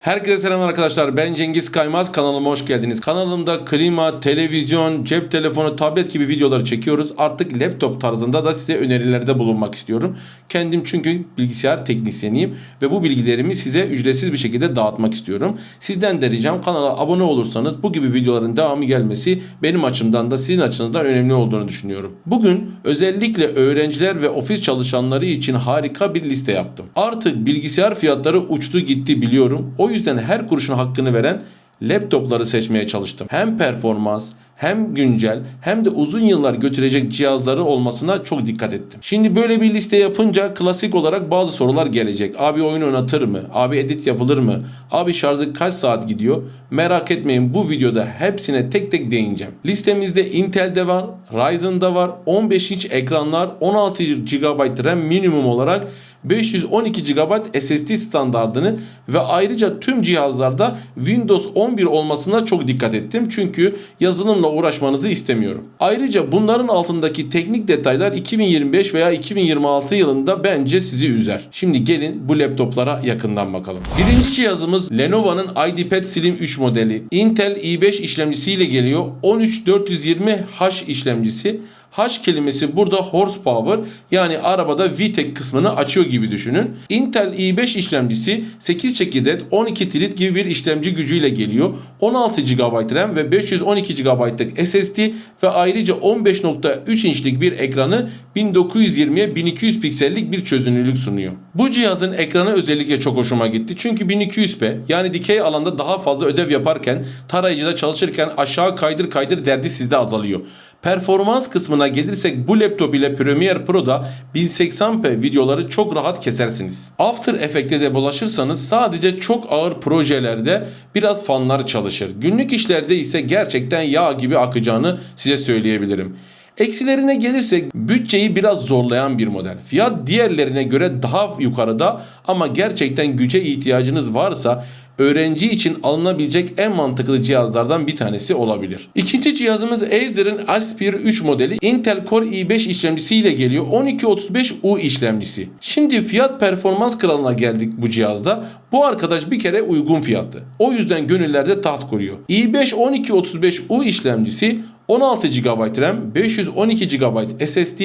Herkese selam arkadaşlar. Ben Cengiz Kaymaz. Kanalıma hoş geldiniz. Kanalımda klima, televizyon, cep telefonu, tablet gibi videoları çekiyoruz. Artık laptop tarzında da size önerilerde bulunmak istiyorum. Kendim çünkü bilgisayar teknisyeniyim ve bu bilgilerimi size ücretsiz bir şekilde dağıtmak istiyorum. Sizden de ricam kanala abone olursanız bu gibi videoların devamı gelmesi benim açımdan da sizin açınızdan önemli olduğunu düşünüyorum. Bugün özellikle öğrenciler ve ofis çalışanları için harika bir liste yaptım. Artık bilgisayar fiyatları uçtu gitti biliyorum. O yüzden her kuruşun hakkını veren laptopları seçmeye çalıştım. Hem performans hem güncel hem de uzun yıllar götürecek cihazları olmasına çok dikkat ettim. Şimdi böyle bir liste yapınca klasik olarak bazı sorular gelecek. Abi oyun oynatır mı? Abi edit yapılır mı? Abi şarjı kaç saat gidiyor? Merak etmeyin bu videoda hepsine tek tek değineceğim. Listemizde Intel'de var, Ryzen'da var, 15 inç ekranlar, 16 GB RAM minimum olarak 512 GB SSD standardını ve ayrıca tüm cihazlarda Windows 11 olmasına çok dikkat ettim. Çünkü yazılımla uğraşmanızı istemiyorum. Ayrıca bunların altındaki teknik detaylar 2025 veya 2026 yılında bence sizi üzer. Şimdi gelin bu laptoplara yakından bakalım. Birinci cihazımız Lenovo'nun IdeaPad Slim 3 modeli. Intel i5 işlemcisiyle geliyor. 13420H işlemcisi. H kelimesi burada horsepower yani arabada VTEC kısmını açıyor gibi düşünün. Intel i5 işlemcisi 8 çekirdek 12 trit gibi bir işlemci gücüyle geliyor. 16 GB RAM ve 512 GB'lık SSD ve ayrıca 15.3 inçlik bir ekranı 1920'ye 1200 piksellik bir çözünürlük sunuyor. Bu cihazın ekranı özellikle çok hoşuma gitti. Çünkü 1200p yani dikey alanda daha fazla ödev yaparken tarayıcıda çalışırken aşağı kaydır kaydır derdi sizde azalıyor. Performans kısmına gelirsek bu laptop ile Premiere Pro'da 1080p videoları çok rahat kesersiniz. After Effects'e de bulaşırsanız sadece çok ağır projelerde biraz fanlar çalışır. Günlük işlerde ise gerçekten yağ gibi akacağını size söyleyebilirim. Eksilerine gelirsek bütçeyi biraz zorlayan bir model. Fiyat diğerlerine göre daha yukarıda ama gerçekten güce ihtiyacınız varsa öğrenci için alınabilecek en mantıklı cihazlardan bir tanesi olabilir. İkinci cihazımız Acer'ın Aspire 3 modeli Intel Core i5 işlemcisiyle geliyor. 1235U işlemcisi. Şimdi fiyat performans kralına geldik bu cihazda. Bu arkadaş bir kere uygun fiyatlı. O yüzden gönüllerde taht kuruyor. i5 1235U işlemcisi 16 GB RAM, 512 GB SSD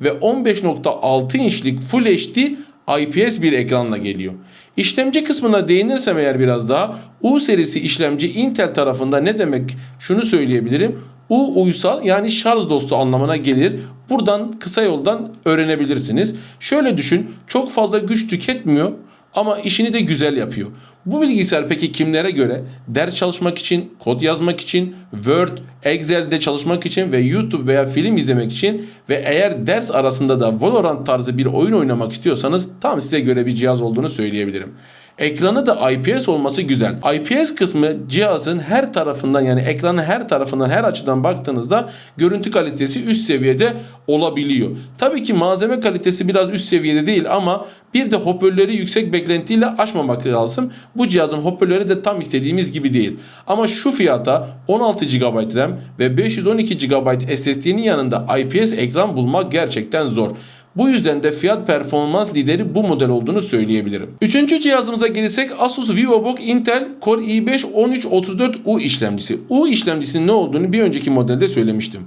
ve 15.6 inçlik Full HD IPS bir ekranla geliyor. İşlemci kısmına değinirsem eğer biraz daha U serisi işlemci Intel tarafında ne demek şunu söyleyebilirim. U uysal yani şarj dostu anlamına gelir. Buradan kısa yoldan öğrenebilirsiniz. Şöyle düşün çok fazla güç tüketmiyor ama işini de güzel yapıyor. Bu bilgisayar peki kimlere göre? Ders çalışmak için, kod yazmak için, Word, Excel'de çalışmak için ve YouTube veya film izlemek için ve eğer ders arasında da Valorant tarzı bir oyun oynamak istiyorsanız tam size göre bir cihaz olduğunu söyleyebilirim. Ekranı da IPS olması güzel. IPS kısmı cihazın her tarafından yani ekranın her tarafından her açıdan baktığınızda görüntü kalitesi üst seviyede olabiliyor. Tabii ki malzeme kalitesi biraz üst seviyede değil ama bir de hoparlörü yüksek beklentiyle açmamak lazım. Bu cihazın hoparlörü de tam istediğimiz gibi değil. Ama şu fiyata 16 GB RAM ve 512 GB SSD'nin yanında IPS ekran bulmak gerçekten zor. Bu yüzden de fiyat performans lideri bu model olduğunu söyleyebilirim. Üçüncü cihazımıza gelirsek Asus VivoBook Intel Core i5 1334U işlemcisi. U işlemcisinin ne olduğunu bir önceki modelde söylemiştim.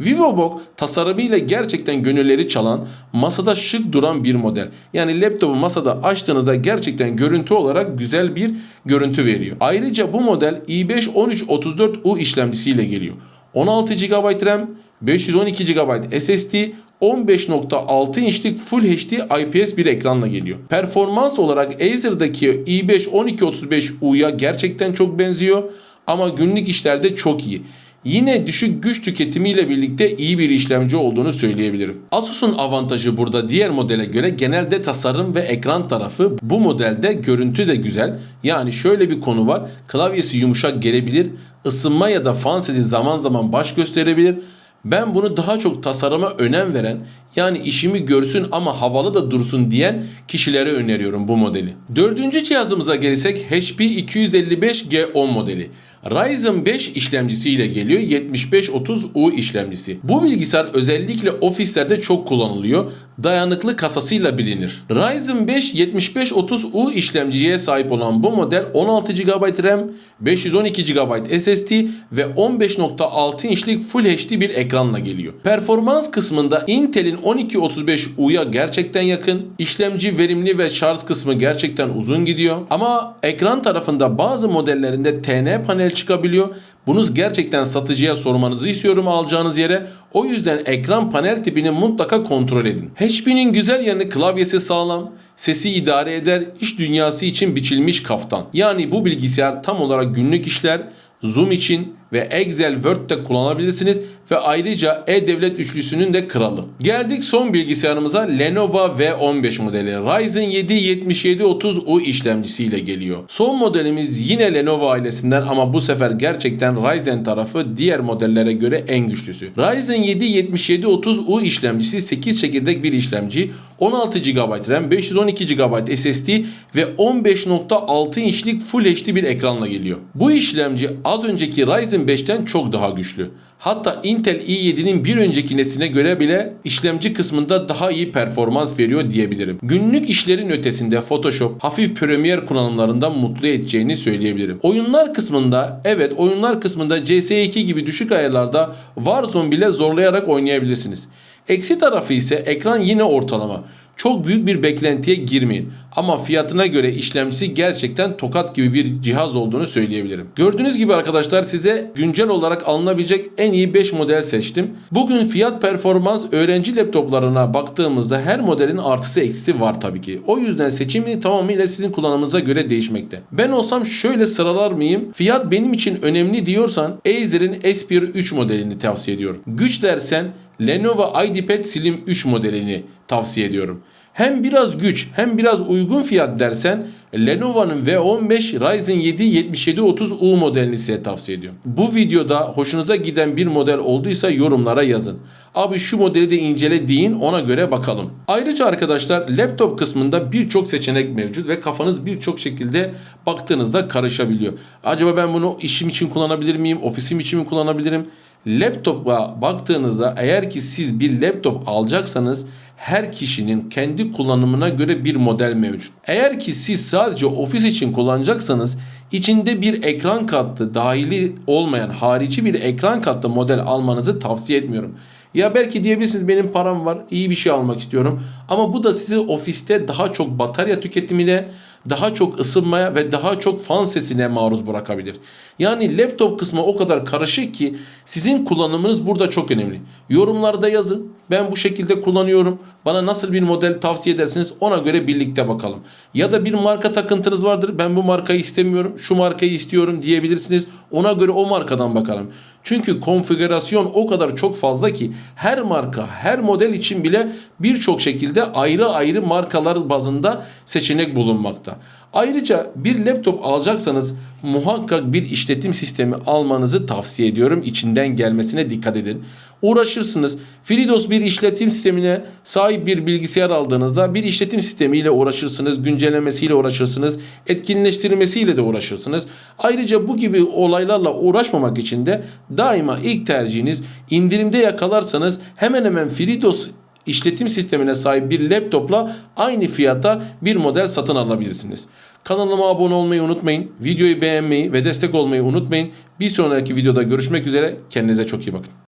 VivoBook tasarımıyla gerçekten gönülleri çalan, masada şık duran bir model. Yani laptopu masada açtığınızda gerçekten görüntü olarak güzel bir görüntü veriyor. Ayrıca bu model i5 1334U işlemcisiyle geliyor. 16 GB RAM, 512 GB SSD, 15.6 inçlik Full HD IPS bir ekranla geliyor. Performans olarak Acer'daki i5 1235U'ya gerçekten çok benziyor ama günlük işlerde çok iyi. Yine düşük güç tüketimiyle birlikte iyi bir işlemci olduğunu söyleyebilirim. Asus'un avantajı burada diğer modele göre genelde tasarım ve ekran tarafı. Bu modelde görüntü de güzel. Yani şöyle bir konu var. Klavyesi yumuşak gelebilir. ısınma ya da fan sesi zaman zaman baş gösterebilir. Ben bunu daha çok tasarıma önem veren Yani işimi görsün ama havalı da dursun diyen kişilere öneriyorum bu modeli. Dördüncü cihazımıza gelirsek HP 255G10 modeli. Ryzen 5 işlemcisiyle geliyor 7530U işlemcisi. Bu bilgisayar özellikle ofislerde çok kullanılıyor. Dayanıklı kasasıyla bilinir. Ryzen 5 7530U işlemciye sahip olan bu model 16 GB RAM, 512 GB SSD ve 15.6 inçlik Full HD bir ekranla geliyor. Performans kısmında Intel'in 1235U'ya gerçekten yakın. İşlemci verimli ve şarj kısmı gerçekten uzun gidiyor. Ama ekran tarafında bazı modellerinde TN panel çıkabiliyor. Bunu gerçekten satıcıya sormanızı istiyorum alacağınız yere. O yüzden ekran panel tipini mutlaka kontrol edin. HP'nin güzel yanı klavyesi sağlam, sesi idare eder, iş dünyası için biçilmiş kaftan. Yani bu bilgisayar tam olarak günlük işler, Zoom için ve Excel Word'de kullanabilirsiniz ve ayrıca E-Devlet üçlüsünün de kralı. Geldik son bilgisayarımıza Lenovo V15 modeli. Ryzen 7 7730U işlemcisiyle geliyor. Son modelimiz yine Lenovo ailesinden ama bu sefer gerçekten Ryzen tarafı diğer modellere göre en güçlüsü. Ryzen 7 7730U işlemcisi 8 çekirdek bir işlemci, 16 GB RAM, 512 GB SSD ve 15.6 inçlik Full HD bir ekranla geliyor. Bu işlemci az önceki Ryzen 5'ten çok daha güçlü. Hatta Intel i7'nin bir önceki nesline göre bile işlemci kısmında daha iyi performans veriyor diyebilirim. Günlük işlerin ötesinde Photoshop, hafif Premiere kullanımlarında mutlu edeceğini söyleyebilirim. Oyunlar kısmında evet oyunlar kısmında CS2 gibi düşük ayarlarda Warzone bile zorlayarak oynayabilirsiniz. Eksi tarafı ise ekran yine ortalama. Çok büyük bir beklentiye girmeyin. Ama fiyatına göre işlemcisi gerçekten tokat gibi bir cihaz olduğunu söyleyebilirim. Gördüğünüz gibi arkadaşlar size güncel olarak alınabilecek en iyi 5 model seçtim. Bugün fiyat performans öğrenci laptoplarına baktığımızda her modelin artısı eksisi var tabii ki. O yüzden seçimi tamamıyla sizin kullanımınıza göre değişmekte. Ben olsam şöyle sıralar mıyım? Fiyat benim için önemli diyorsan Acer'in S1 3 modelini tavsiye ediyorum. Güç dersen Lenovo IdeaPad Slim 3 modelini tavsiye ediyorum. Hem biraz güç hem biraz uygun fiyat dersen Lenovo'nun V15 Ryzen 7 7730U modelini size tavsiye ediyorum. Bu videoda hoşunuza giden bir model olduysa yorumlara yazın. Abi şu modeli de incele deyin ona göre bakalım. Ayrıca arkadaşlar laptop kısmında birçok seçenek mevcut ve kafanız birçok şekilde baktığınızda karışabiliyor. Acaba ben bunu işim için kullanabilir miyim? Ofisim için mi kullanabilirim? Laptopa baktığınızda eğer ki siz bir laptop alacaksanız her kişinin kendi kullanımına göre bir model mevcut. Eğer ki siz sadece ofis için kullanacaksanız içinde bir ekran kartı dahili olmayan harici bir ekran kartlı model almanızı tavsiye etmiyorum. Ya belki diyebilirsiniz benim param var iyi bir şey almak istiyorum. Ama bu da sizi ofiste daha çok batarya tüketimine, daha çok ısınmaya ve daha çok fan sesine maruz bırakabilir. Yani laptop kısmı o kadar karışık ki sizin kullanımınız burada çok önemli. Yorumlarda yazın. Ben bu şekilde kullanıyorum. Bana nasıl bir model tavsiye edersiniz ona göre birlikte bakalım. Ya da bir marka takıntınız vardır. Ben bu markayı istemiyorum. Şu markayı istiyorum diyebilirsiniz. Ona göre o markadan bakalım. Çünkü konfigürasyon o kadar çok fazla ki her marka, her model için bile birçok şekilde ayrı ayrı markalar bazında seçenek bulunmakta. Ayrıca bir laptop alacaksanız muhakkak bir işletim sistemi almanızı tavsiye ediyorum. İçinden gelmesine dikkat edin. Uğraşırsınız. FreeDOS bir işletim sistemine sahip bir bilgisayar aldığınızda bir işletim sistemiyle uğraşırsınız. Güncellemesiyle uğraşırsınız. Etkinleştirmesiyle de uğraşırsınız. Ayrıca bu gibi olaylarla uğraşmamak için de daima ilk tercihiniz indirimde yakalarsanız hemen hemen FreeDOS işletim sistemine sahip bir laptopla aynı fiyata bir model satın alabilirsiniz. Kanalıma abone olmayı unutmayın. Videoyu beğenmeyi ve destek olmayı unutmayın. Bir sonraki videoda görüşmek üzere. Kendinize çok iyi bakın.